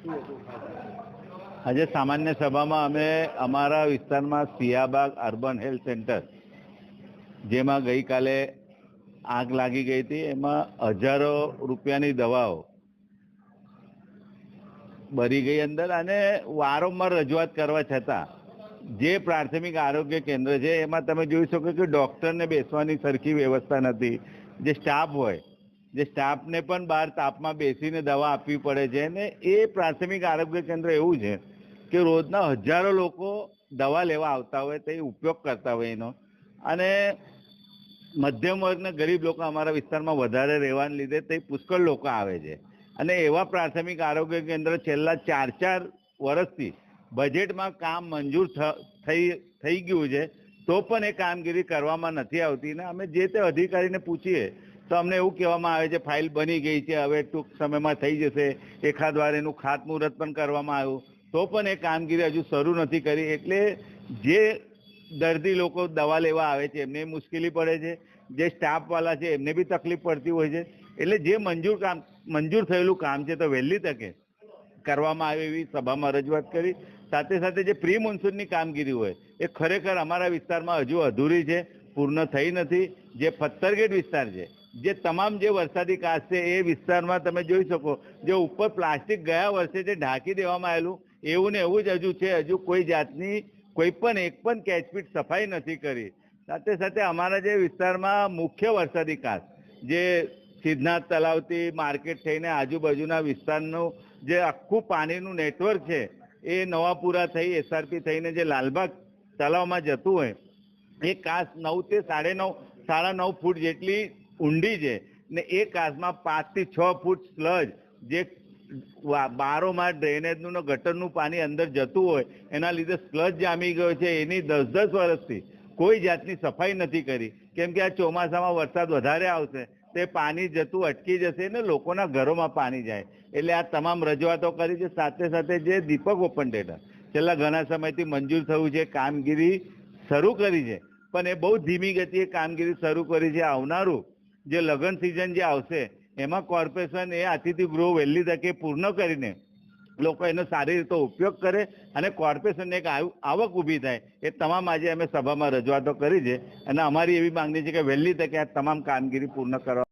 આજે સામાન્ય સભામાં અમે અમારા વિસ્તારમાં સિયાબાગ અર્બન હેલ્થ સેન્ટર, જેમાં ગઈકાલે આગ લાગી ગઈ હતી. એમાં હજારો રૂપિયાની દવાઓ બરી ગઈ અંદર અને વારંવાર રજૂઆત કરવા છતાં જે પ્રાથમિક આરોગ્ય કેન્દ્ર છે, એમાં તમે જોઈ શકો કે ડૉક્ટરને બેસવાની સરખી વ્યવસ્થા નથી. જે સ્ટાફ હોય જે સ્ટાફને પણ બહાર તાપમાં બેસીને દવા આપવી પડે છે અને એ પ્રાથમિક આરોગ્ય કેન્દ્ર એવું છે કે રોજના હજારો લોકો દવા લેવા આવતા હોય તે ઉપયોગ કરતા હોય એનો. અને મધ્યમ વર્ગના ગરીબ લોકો અમારા વિસ્તારમાં વધારે રહેવાને લીધે તે પુષ્કળ લોકો આવે છે. અને એવા પ્રાથમિક આરોગ્ય કેન્દ્ર છેલ્લા ચાર ચાર વર્ષથી બજેટમાં કામ મંજૂર થઈ થઈ ગયું છે તો પણ એ કામગીરી કરવામાં નથી આવતી ને અમે જે તે અધિકારીને પૂછીએ તો અમને એવું કહેવામાં આવે છે, ફાઇલ બની ગઈ છે, હવે ટૂંક સમયમાં થઈ જશે. એકાદ વાર એનું ખાતમુહૂર્ત પણ કરવામાં આવ્યું. તો પણ એ કામગીરી હજુ શરૂ નથી કરી. એટલે જે દર્દી લોકો દવા લેવા આવે છે, એમને મુશ્કેલી પડે છે. જે સ્ટાફવાળા છે, એમને બી તકલીફ પડતી હોય છે. એટલે જે મંજૂર કામ, મંજૂર થયેલું કામ છે, તો વહેલી તકે કરવામાં આવે એવી સભામાં રજૂઆત કરી. સાથે સાથે જે પ્રી મોન્સૂનની કામગીરી હોય, એ ખરેખર અમારા વિસ્તારમાં હજુ અધૂરી છે, પૂર્ણ થઈ નથી. જે પથ્થરગેટ વિસ્તાર છે જે તમામ જે વરસાદી કાચ છે એ વિસ્તારમાં તમે જોઈ શકો, જે ઉપર પ્લાસ્ટિક ગયા વર્ષે જે ઢાંકી દેવામાં આવેલું, એવું ને એવું જ હજુ છે. હજુ કોઈ જાતની, કોઈ પણ એક પણ કેચપીટ સફાઈ નથી કરી. સાથે સાથે અમારા જે વિસ્તારમાં મુખ્ય વરસાદી કાચ, જે સિદ્ધનાથ તલાવથી માર્કેટ થઈને આજુબાજુના વિસ્તારનું જે આખું પાણીનું નેટવર્ક છે, એ નવાપુરા થઈ, એસઆરપી થઈને જે લાલબાગ તલાવમાં જતું હોય, એ કાચ નવ તે સાડે નવ, સાડા નવ ફૂટ જેટલી ઊંડી છે. ને એ કાચમાં પાંચથી છ ફૂટ સ્લજ જે બારોમાં ડ્રેનેજનું ગટરનું પાણી અંદર જતું હોય, એના લીધે સ્લજ જામી ગયો છે. એની દસ દસ વર્ષથી કોઈ જાતની સફાઈ નથી કરી. કેમ કે આ ચોમાસામાં વરસાદ વધારે આવશે, તે પાણી જતું અટકી જશે ને લોકોના ઘરોમાં પાણી જાય. એટલે આ તમામ રજૂઆતો કરી છે. સાથે સાથે જે દીપક ઓપન ડેટા, છેલ્લા ઘણા સમયથી મંજૂર થયું છે, કામગીરી શરૂ કરી છે. પણ એ બહુ ધીમી ગતિએ કામગીરી શરૂ કરી છે. આવનારું જે લગ્ન સિઝન જે આવશે, એમાં કોર્પોરેશન એ અતિથિ ગૃહ વહેલી તકે પૂર્ણ કરીને લોકો એનો સારી રીતે ઉપયોગ કરે અને કોર્પોરેશનને એક આવ- આવક ઊભી થાય. એ તમામ આજે અમે સભામાં રજૂઆતો કરી છે અને અમારી એવી માંગણી છે કે વહેલી તકે આ તમામ કામગીરી પૂર્ણ કરવા